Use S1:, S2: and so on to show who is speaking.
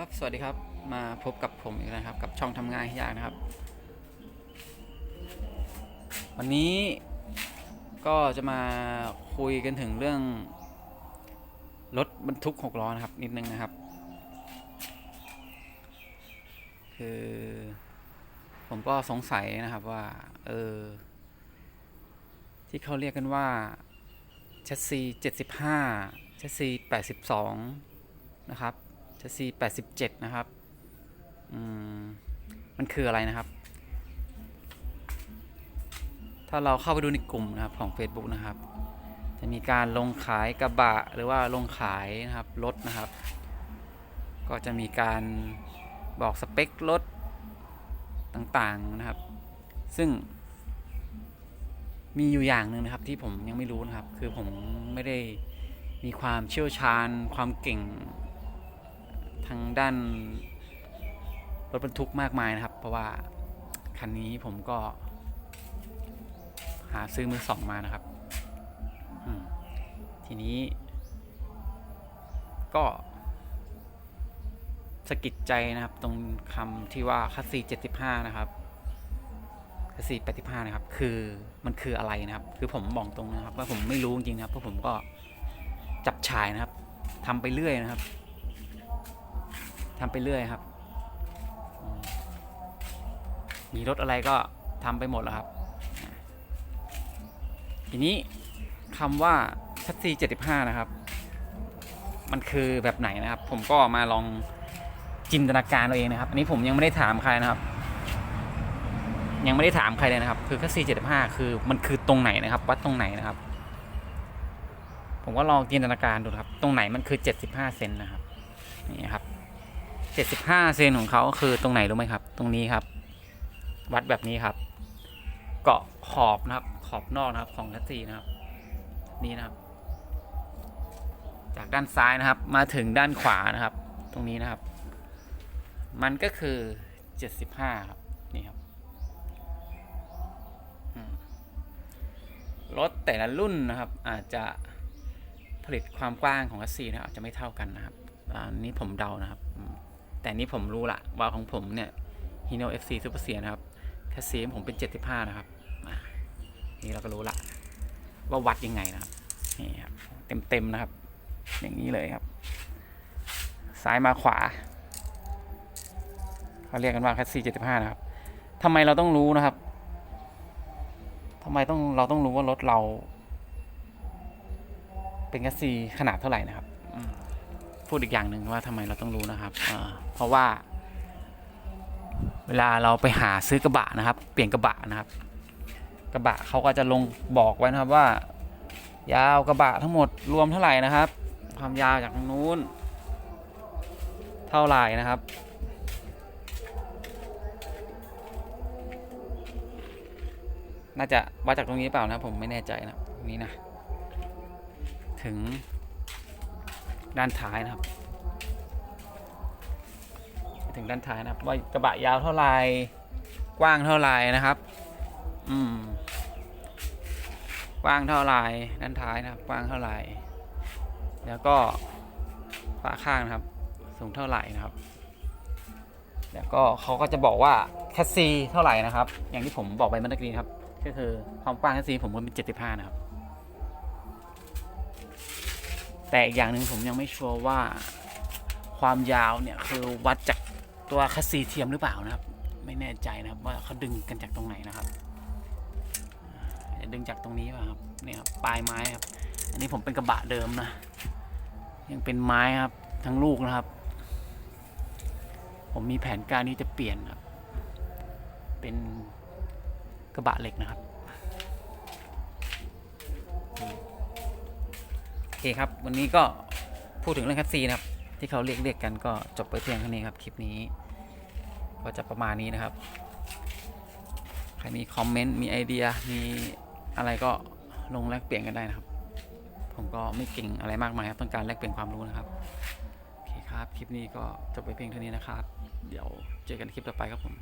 S1: ครับ สวัสดีครับ มาพบกับผมอีกแล้วนะครับ กับช่องทำงานห้ยากนะครับ วันนี้ก็จะมาคุยกันถึงเรื่องรถบรรทุกหกล้อนะครับ นิดนึงนะครับ คือ ผมก็สงสัยนะครับว่า เออ ที่เขาเรียกกันว่าแชสซี75แชสซี82นะครับ ชสซี87 นะครับ อืม มันคืออะไรนะครับ ถ้าเราเข้าไปดูในกลุ่มนะครับของ Facebook นะครับ จะมีการลงขายกระบะหรือว่าลงขายนะครับรถนะครับ ก็จะมีการบอกสเปครถต่างๆนะครับ ซึ่ง มีอยู่อย่างหนึ่งนะครับที่ผมยังไม่รู้นะครับ คือผมไม่ได้มีความเชี่ยวชาญความเก่ง ทางด้านรถบรรทุกมากมายนะครับ เพราะว่าคันนี้ผมก็ หาซื้อมือสองมานะครับทีนี้ ก็สะกิดใจนะครับ ตรงคำที่ว่าคัสซี75นะครับสี่แปดสิบห้านะครับ คือมันคืออะไรนะครับ คือผมบอกตรงนะครับ ว่าผมไม่รู้จริงๆนะครับเพราะผมก็จับฉายนะครับทำไปเรื่อยนะครับ ทำไปเรื่อยครับ มีรถอะไรก็ทำไปหมดแล้วครับ ทีนี้คำว่าชัดซีเจ็ดสิบห้านะครับ มันคือแบบไหนนะครับ ผมก็มาลองจินตนาการเอาเองนะครับ อันนี้ผมยังไม่ได้ถามใครนะครับ ยังไม่ได้ถามใครเลยนะครับ คือคัสซี75คือมันคือตรงไหนนะครับ วัดตรงไหนนะครับ ผมก็ลองจินตนาการดูครับ ตรงไหนมันคือ75เซนนะครับนี่ครับ 75 เซนของเขาคือตรงไหนรู้ไหมครับ ตรงนี้ครับ วัดแบบนี้ครับ เกาะขอบนะครับ ขอบนอกนะครับของคัสซีนะครับ นี่นะครับ จากด้านซ้ายนะครับ มาถึงด้านขวานะครับ ตรงนี้นะครับ มันก็คือ 75 ครับ นี่ครับรถแต่ละรุ่นนะครับ อาจจะผลิตความกว้างของคัสซีนะอาจจะไม่เท่ากันนะครับอันนี้ผมเดานะครับอื แต่นี้ผมรู้ละว่าของผมเนี่ย Hino FC Super เสียนะครับแคัสซีของผมเป็น 75 นะครับนี่เราก็รู้ละว่าวัดยังไงนะครับนี่ครับเต็มๆนะครับ อย่างนี้เลยครับ ซ้ายมาขวาเขาเรียกกันว่าแคสซี75นะครับทำไมเราต้องรู้นะครับทำไมต้องเราต้องรู้ว่ารถเรา เป็นแคสซีขนาดเท่าไหร่นะครับ พูดอีกอย่างหนึ่งว่าทำไมเราต้องรู้นะครับเพราะว่า เวลาเราไปหาซื้อกระบะนะครับ เปลี่ยนกระบะนะครับ กระบะเขาก็จะลงบอกไว้นะครับว่า ยาวกระบะทั้งหมดรวมเท่าไหร่นะครับ ความยาวจากตรงนู้น เท่าไหร่นะครับน่าจะวัดจากตรงนี้เปล่านะผมไม่แน่ใจนะนี้นะ ถึง ด้านท้ายนะครับถึงด้านท้ายนะครับว่ากระบะยาวเท่าไรกว้างเท่าไรนะครับ อืมกว้างเท่าไรด้านท้ายนะครับ กว้างเท่าไรแล้วก็ฝาข้างนะครับ สูงเท่าไหร่นะครับ แล้วก็เขาก็จะบอกว่าแคสซีเท่าไหร่นะครับ อย่างที่ผมบอกไปเมื่อกี้ครับ ก็คือความกว้างแคสซีผมมันเป็น75 นะครับ แต่อีกอย่างหนึ่งผมยังไม่ชัวร์ว่าความยาวเนี่ยคือวัดจากตัวแคสซีเทียมหรือเปล่านะครับ ไม่แน่ใจนะครับว่าเขาดึงกันจากตรงไหนนะครับจะดึงจากตรงนี้ป่ะครับเนี่ยครับปลายไม้ครับ อันนี้ผมเป็นกระบะเดิมนะ ยังเป็นไม้ครับทั้งลูกนะครับ ผมมีแผนการที่จะเปลี่ยนครับ เป็นกระบะเหล็กนะครับ เคครับ วันนี้ก็พูดถึงเรื่องแคสซีนะครับ ที่เขาเรียกเรียกกันก็จบไปเพียงเท่านี้ครับ คลิปนี้ ก็จะประมาณนี้นะครับ ใครมีคอมเมนต์ มีไอเดีย มีอะไรก็ลงแลกเปลี่ยนกันได้นะครับ ผมก็ไม่เก่งอะไรมากมายครับ ต้องการแลกเปลี่ยนความรู้นะครับ โอเคครับ คลิปนี้ก็จบไปเพียงเท่านี้นะครับ เดี๋ยวเจอกันคลิปต่อไปครับผม